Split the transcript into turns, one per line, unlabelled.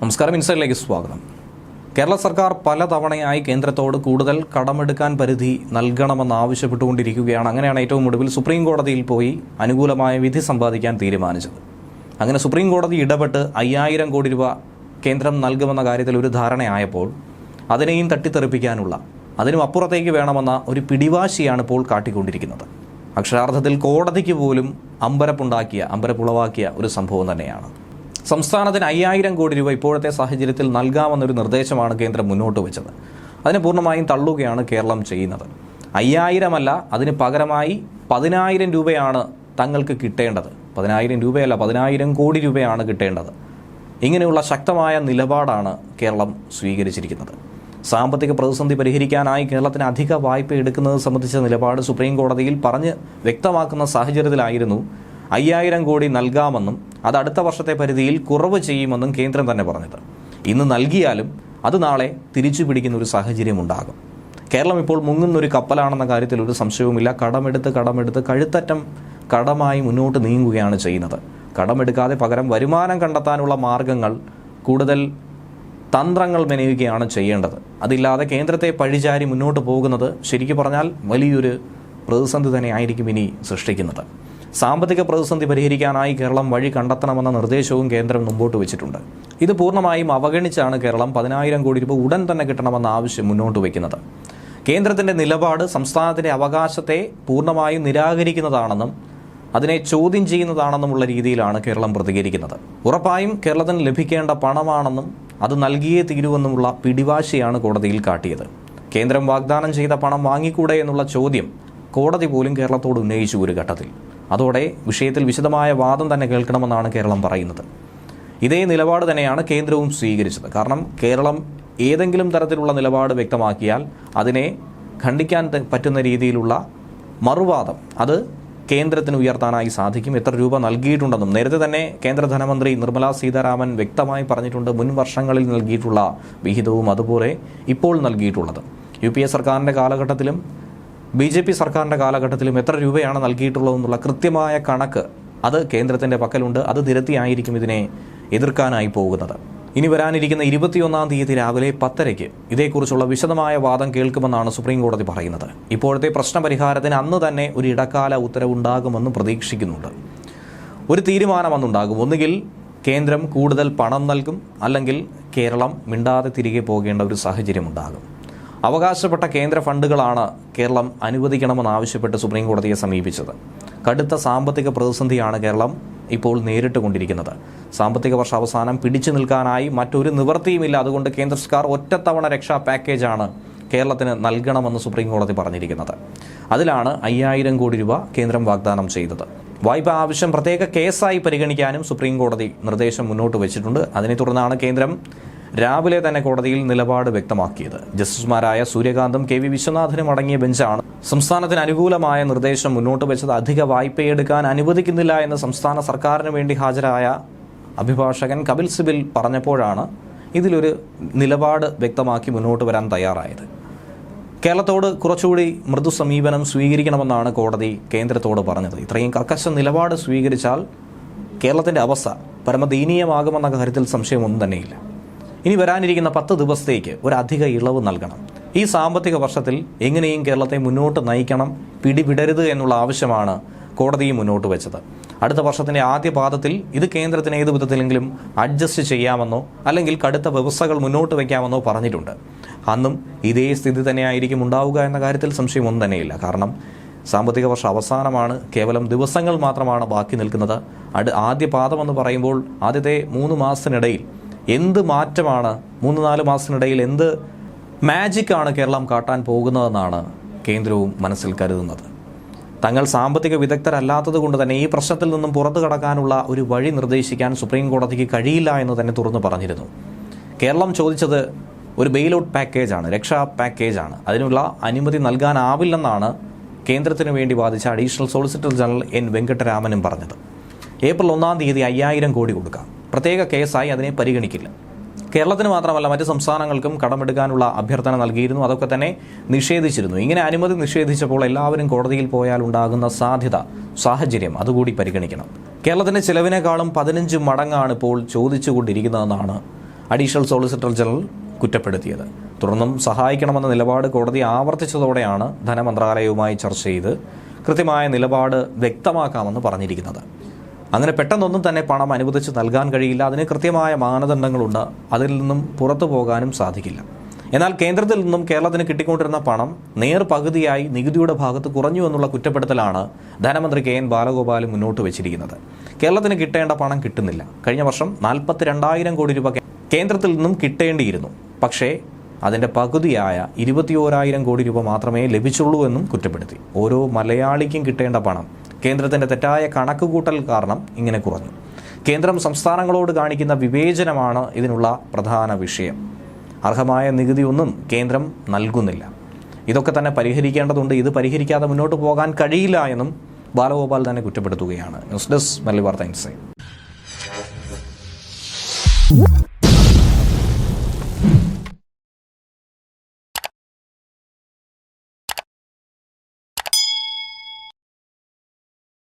നമസ്കാരം ഇൻസൈഡിലേക്ക് സ്വാഗതം. കേരള സർക്കാർ പലതവണയായി കേന്ദ്രത്തോട് കൂടുതൽ കടമെടുക്കാൻ പരിധി നൽകണമെന്ന് ആവശ്യപ്പെട്ടുകൊണ്ടിരിക്കുകയാണ്. അങ്ങനെയാണ് ഏറ്റവും ഒടുവിൽ സുപ്രീം കോടതിയിൽ പോയി അനുകൂലമായ വിധി സമ്പാദിക്കാൻ തീരുമാനിച്ചത്. അങ്ങനെ സുപ്രീം കോടതി ഇടപെട്ട് അയ്യായിരം കോടി രൂപ കേന്ദ്രം നൽകുമെന്ന കാര്യത്തിൽ ഒരു ധാരണയായപ്പോൾ അതിനെയും തട്ടിത്തെറിപ്പിക്കാനുള്ള അതിനും അപ്പുറത്തേക്ക് വേണമെന്ന ഒരു പിടിവാശിയാണ് ഇപ്പോൾ കാട്ടിക്കൊണ്ടിരിക്കുന്നത്. അക്ഷരാർത്ഥത്തിൽ കോടതിക്ക് പോലും അമ്പരപ്പുണ്ടാക്കിയ അമ്പരപ്പുളവാക്കിയ ഒരു സംഭവം തന്നെയാണ്. സംസ്ഥാനത്തിന് അയ്യായിരം കോടി രൂപ ഇപ്പോഴത്തെ സാഹചര്യത്തിൽ നൽകാമെന്നൊരു നിർദ്ദേശമാണ് കേന്ദ്രം മുന്നോട്ട് വെച്ചത്. അതിനെ പൂർണമായും തള്ളുകയാണ് കേരളം ചെയ്യുന്നത്. അയ്യായിരമല്ല അതിന് പകരമായി പതിനായിരം രൂപയാണ് തങ്ങൾക്ക് കിട്ടേണ്ടത്. പതിനായിരം രൂപയല്ല പതിനായിരം കോടി രൂപയാണ് കിട്ടേണ്ടത്. ഇങ്ങനെയുള്ള ശക്തമായ നിലപാടാണ് കേരളം സ്വീകരിച്ചിരിക്കുന്നത്. സാമ്പത്തിക പ്രതിസന്ധി പരിഹരിക്കാനായി കേരളത്തിന് അധിക വായ്പ എടുക്കുന്നത് സംബന്ധിച്ച നിലപാട് സുപ്രീം കോടതിയിൽ പറഞ്ഞ് വ്യക്തമാക്കുന്ന സാഹചര്യത്തിലായിരുന്നു അയ്യായിരം കോടി നൽകാമെന്നും അത് അടുത്ത വർഷത്തെ പരിധിയിൽ കുറവ് ചെയ്യുമെന്നും കേന്ദ്രം തന്നെ പറഞ്ഞത് ഇന്ന് നൽകിയാലും അത് നാളെ തിരിച്ചു പിടിക്കുന്ന ഒരു സാഹചര്യം ഉണ്ടാകും. കേരളം ഇപ്പോൾ മുങ്ങുന്നൊരു കപ്പലാണെന്ന കാര്യത്തിൽ ഒരു സംശയവുമില്ല. കടമെടുത്ത് കടമെടുത്ത് കഴുത്തറ്റം കടമായി മുന്നോട്ട് നീങ്ങുകയാണ് ചെയ്യുന്നത്. കടമെടുക്കാതെ പകരം വരുമാനം കണ്ടെത്താനുള്ള മാർഗങ്ങൾ കൂടുതൽ തന്ത്രങ്ങൾ മെനയുകയാണ് ചെയ്യേണ്ടത്. അതില്ലാതെ കേന്ദ്രത്തെ പഴിചാരി മുന്നോട്ട് പോകുന്നത് ശരിക്കും പറഞ്ഞാൽ വലിയൊരു പ്രതിസന്ധി തന്നെയായിരിക്കും ഇനി സൃഷ്ടിക്കുന്നത്. സാമ്പത്തിക പ്രതിസന്ധി പരിഹരിക്കാനായി കേരളം വഴി കണ്ടെത്തണമെന്ന നിർദ്ദേശവും കേന്ദ്രം മുമ്പോട്ട് വെച്ചിട്ടുണ്ട്. ഇത് പൂർണമായും അവഗണിച്ചാണ് കേരളം പതിനായിരം കോടി രൂപ ഉടൻ തന്നെ കിട്ടണമെന്ന ആവശ്യം മുന്നോട്ട് വയ്ക്കുന്നത്. കേന്ദ്രത്തിന്റെ നിലപാട് സംസ്ഥാനത്തിന്റെ അവകാശത്തെ പൂർണമായും നിരാകരിക്കുന്നതാണെന്നും അതിനെ ചോദ്യം ചെയ്യുന്നതാണെന്നുമുള്ള രീതിയിലാണ് കേരളം പ്രതികരിക്കുന്നത്. ഉറപ്പായും കേരളത്തിന് ലഭിക്കേണ്ട പണമാണെന്നും അത് നൽകിയേ തീരുവെന്നുമുള്ള പിടിവാശിയാണ് കോടതിയിൽ കാട്ടിയത്. കേന്ദ്രം വാഗ്ദാനം ചെയ്ത പണം വാങ്ങിക്കൂടെ എന്നുള്ള ചോദ്യം കോടതി പോലും കേരളത്തോട് ഉന്നയിച്ചു ഒരു ഘട്ടത്തിൽ. അതോടെ വിഷയത്തിൽ വിശദമായ വാദം തന്നെ കേൾക്കണമെന്നാണ് കേരളം പറയുന്നത്. ഇതേ നിലപാട് തന്നെയാണ് കേന്ദ്രവും സ്വീകരിച്ചത്. കാരണം കേരളം ഏതെങ്കിലും തരത്തിലുള്ള നിലപാട് വ്യക്തമാക്കിയാൽ അതിനെ ഖണ്ഡിക്കാൻ പറ്റുന്ന രീതിയിലുള്ള മറുവാദം അത് കേന്ദ്രത്തിന് ഉയർത്താനായി സാധിക്കും. എത്ര രൂപ നൽകിയിട്ടുണ്ടെന്നും നേരത്തെ തന്നെ കേന്ദ്ര ധനമന്ത്രി നിർമ്മലാ സീതാരാമൻ വ്യക്തമായി പറഞ്ഞിട്ടുണ്ട് മുൻ വർഷങ്ങളിൽ നൽകിയിട്ടുള്ള വിഹിതവും അതുപോലെ ഇപ്പോൾ നൽകിയിട്ടുള്ളത്. യു പി എ സർക്കാരിന്റെ കാലഘട്ടത്തിലും ബി ജെ പി സർക്കാരിന്റെ കാലഘട്ടത്തിലും എത്ര രൂപയാണ് നൽകിയിട്ടുള്ളതെന്നുള്ള കൃത്യമായ കണക്ക് അത് കേന്ദ്രത്തിന്റെ പക്കലുണ്ട്. അത് നിരത്തിയായിരിക്കും ഇതിനെ എതിർക്കാനായി പോകുന്നത്. ഇനി വരാനിരിക്കുന്ന ഇരുപത്തിയൊന്നാം തീയതി രാവിലെ പത്തരയ്ക്ക് ഇതേക്കുറിച്ചുള്ള വിശദമായ വാദം കേൾക്കുമെന്നാണ് സുപ്രീം കോടതി പറയുന്നത്. ഇപ്പോഴത്തെ പ്രശ്നപരിഹാരത്തിന് അന്ന് തന്നെ ഒരു ഇടക്കാല ഉത്തരവുണ്ടാകുമെന്ന് പ്രതീക്ഷിക്കുന്നുണ്ട്. ഒരു തീരുമാനം അന്നുണ്ടാകും. ഒന്നുകിൽ കേന്ദ്രം കൂടുതൽ പണം നൽകും അല്ലെങ്കിൽ കേരളം മിണ്ടാതെ തിരികെ പോകേണ്ട ഒരു സാഹചര്യം ഉണ്ടാകും അവകാശപ്പെട്ട കേന്ദ്ര ഫണ്ടുകളാണ് കേരളം അനുവദിക്കണമെന്ന് ആവശ്യപ്പെട്ട് സുപ്രീം കോടതിയെ സമീപിച്ചത്. കടുത്ത സാമ്പത്തിക പ്രതിസന്ധിയാണ് കേരളം ഇപ്പോൾ നേരിട്ട് കൊണ്ടിരിക്കുന്നത്. സാമ്പത്തിക വർഷ അവസാനം പിടിച്ചു നിൽക്കാനായി മറ്റൊരു നിവൃത്തിയുമില്ല. അതുകൊണ്ട് കേന്ദ്ര സർക്കാർ ഒറ്റത്തവണ രക്ഷാ പാക്കേജാണ് കേരളത്തിന് നൽകണമെന്ന് സുപ്രീം കോടതി പറഞ്ഞിരിക്കുന്നത്. അതിലാണ് അയ്യായിരം കോടി രൂപ കേന്ദ്രം വാഗ്ദാനം ചെയ്തത്. വായ്പ ആവശ്യം പ്രത്യേക കേസായി പരിഗണിക്കാനും സുപ്രീം കോടതി നിർദ്ദേശം മുന്നോട്ട് വെച്ചിട്ടുണ്ട്. അതിനെ തുടർന്നാണ് കേന്ദ്രം രാവിലെ തന്നെ കോടതിയിൽ നിലപാട് വ്യക്തമാക്കിയത്. ജസ്റ്റിസുമാരായ സൂര്യകാന്തും കെ വി വിശ്വനാഥനും അടങ്ങിയ ബെഞ്ചാണ് സംസ്ഥാനത്തിന് അനുകൂലമായ നിർദ്ദേശം മുന്നോട്ട് വെച്ചത് അധിക വായ്പയെടുക്കാൻ അനുവദിക്കുന്നില്ല എന്ന് സംസ്ഥാന സർക്കാരിന് വേണ്ടി ഹാജരായ അഭിഭാഷകൻ കപിൽ സിബിൽ പറഞ്ഞപ്പോഴാണ് ഇതിലൊരു നിലപാട് വ്യക്തമാക്കി മുന്നോട്ട് വരാൻ തയ്യാറായത്. കേരളത്തോട് കുറച്ചുകൂടി മൃദു സമീപനം സ്വീകരിക്കണമെന്നാണ് കോടതി കേന്ദ്രത്തോട് പറഞ്ഞത്. ഇത്രയും കർക്കശ നിലപാട് സ്വീകരിച്ചാൽ കേരളത്തിന്റെ അവസ്ഥ പരമദീനീയമാകുമെന്ന കാര്യത്തിൽ സംശയമൊന്നും തന്നെയില്ല. ഇനി വരാനിരിക്കുന്ന പത്ത് ദിവസത്തേക്ക് ഒരു അധിക ഇളവ് നൽകണം. ഈ സാമ്പത്തിക വർഷത്തിൽ എങ്ങനെയും കേരളത്തെ മുന്നോട്ട് നയിക്കണം പിടിവിടരുത് എന്നുള്ള ആവശ്യമാണ് കോടതി മുന്നോട്ട് വെച്ചത്. അടുത്ത വർഷത്തിന്റെ ആദ്യ പാദത്തിൽ ഇത് കേന്ദ്രത്തിന് ഏത് വിധത്തിലെങ്കിലും അഡ്ജസ്റ്റ് ചെയ്യാമെന്നോ അല്ലെങ്കിൽ കടുത്ത വ്യവസ്ഥകൾ മുന്നോട്ട് വയ്ക്കാമെന്നോ പറഞ്ഞിട്ടുണ്ട്. അന്നും ഇതേ സ്ഥിതി തന്നെയായിരിക്കും ഉണ്ടാവുക എന്ന കാര്യത്തിൽ സംശയമൊന്നും തന്നെയില്ല. കാരണം സാമ്പത്തിക വർഷം അവസാനമാണ് കേവലം ദിവസങ്ങൾ മാത്രമാണ് ബാക്കി നിൽക്കുന്നത്. അട് ആദ്യ പാദമെന്ന് പറയുമ്പോൾ ആദ്യത്തെ മൂന്ന് മാസത്തിനിടയിൽ എന്ത് മാറ്റമാണ് മൂന്ന് നാല് മാസത്തിനിടയിൽ എന്ത് മാജിക്കാണ് കേരളം കാട്ടാൻ പോകുന്നതെന്നാണ് കേന്ദ്രവും മനസ്സിൽ കരുതുന്നത്. തങ്ങൾ സാമ്പത്തിക വിദഗ്ധരല്ലാത്തത് കൊണ്ട് തന്നെ ഈ പ്രശ്നത്തിൽ നിന്നും പുറത്തു കടക്കാനുള്ള ഒരു വഴി നിർദ്ദേശിക്കാൻ സുപ്രീം കോടതിക്ക് കഴിയില്ല എന്ന് തന്നെ തുറന്നു പറഞ്ഞിരുന്നു. കേരളം ചോദിച്ചത് ഒരു ബെയിൽ ഔട്ട് പാക്കേജാണ് രക്ഷാ പാക്കേജാണ് അതിനുള്ള അനുമതി നൽകാനാവില്ലെന്നാണ് കേന്ദ്രത്തിന് വേണ്ടി വാദിച്ച അഡീഷണൽ സോളിസിറ്റർ ജനറൽ എൻ വെങ്കട്ടരാമനും പറഞ്ഞത്. ഏപ്രിൽ ഒന്നാം തീയതി അയ്യായിരം കോടി കൊടുക്കാം. പ്രത്യേക കേസായി അതിനെ പരിഗണിക്കില്ല. കേരളത്തിന് മാത്രമല്ല മറ്റ് സംസ്ഥാനങ്ങൾക്കും കടമെടുക്കാനുള്ള അഭ്യർത്ഥന നൽകിയിരുന്നു. അതൊക്കെ തന്നെ നിഷേധിച്ചിരുന്നു. ഇങ്ങനെ അനുമതി നിഷേധിച്ചപ്പോൾ എല്ലാവരും കോടതിയിൽ പോയാൽ ഉണ്ടാകുന്ന സാധ്യത സാഹചര്യം അതുകൂടി പരിഗണിക്കണം. കേരളത്തിന്റെ ചിലവിനേക്കാളും പതിനഞ്ച് മടങ്ങാണ് ഇപ്പോൾ ചോദിച്ചുകൊണ്ടിരിക്കുന്നതെന്നാണ് അഡീഷണൽ സോളിസിറ്റർ ജനറൽ കുറ്റപ്പെടുത്തിയത്. തുടർന്നും സഹായിക്കണമെന്ന നിലപാട് കോടതി ആവർത്തിച്ചതോടെയാണ് ധനമന്ത്രാലയവുമായി ചർച്ച ചെയ്ത് കൃത്യമായ നിലപാട് വ്യക്തമാക്കാമെന്ന് പറഞ്ഞിരിക്കുന്നത്. അങ്ങനെ പെട്ടെന്നൊന്നും തന്നെ പണം അനുവദിച്ച് നൽകാൻ കഴിയില്ല. അതിന് കൃത്യമായ മാനദണ്ഡങ്ങളുണ്ട്. അതിൽ നിന്നും പുറത്തു പോകാനും സാധിക്കില്ല. എന്നാൽ കേന്ദ്രത്തിൽ നിന്നും കേരളത്തിന് കിട്ടിക്കൊണ്ടിരുന്ന പണം നേർ പകുതിയായി നികുതിയുടെ ഭാഗത്ത് കുറഞ്ഞു എന്നുള്ള കുറ്റപ്പെടുത്തലാണ് ധനമന്ത്രി കെ എൻ ബാലഗോപാൽ മുന്നോട്ട് വെച്ചിരിക്കുന്നത്. കേരളത്തിന് കിട്ടേണ്ട പണം കിട്ടുന്നില്ല. കഴിഞ്ഞ വർഷം നാൽപ്പത്തി കോടി രൂപ കേന്ദ്രത്തിൽ നിന്നും കിട്ടേണ്ടിയിരുന്നു. പക്ഷേ അതിന്റെ പകുതിയായ ഇരുപത്തിയോരായിരം കോടി രൂപ മാത്രമേ ലഭിച്ചുള്ളൂ എന്നും കുറ്റപ്പെടുത്തി. ഓരോ മലയാളിക്കും കിട്ടേണ്ട പണം കേന്ദ്രത്തിന്റെ തെറ്റായ കണക്കുകൂട്ടൽ കാരണം ഇങ്ങനെ കുറഞ്ഞു. കേന്ദ്രം സംസ്ഥാനങ്ങളോട് കാണിക്കുന്ന വിവേചനമാണ് ഇതിനുള്ള പ്രധാന വിഷയം. അർഹമായ നികുതിയൊന്നും കേന്ദ്രം നൽകുന്നില്ല. ഇതൊക്കെ തന്നെ പരിഹരിക്കേണ്ടതുണ്ട്. ഇത് പരിഹരിക്കാതെ മുന്നോട്ട് പോകാൻ കഴിയില്ല എന്നും ബാലഗോപാൽ തന്നെ കുറ്റപ്പെടുത്തുകയാണ്. ന്യൂസ് ഡെസ്ക് മല്ലി വാർത്ത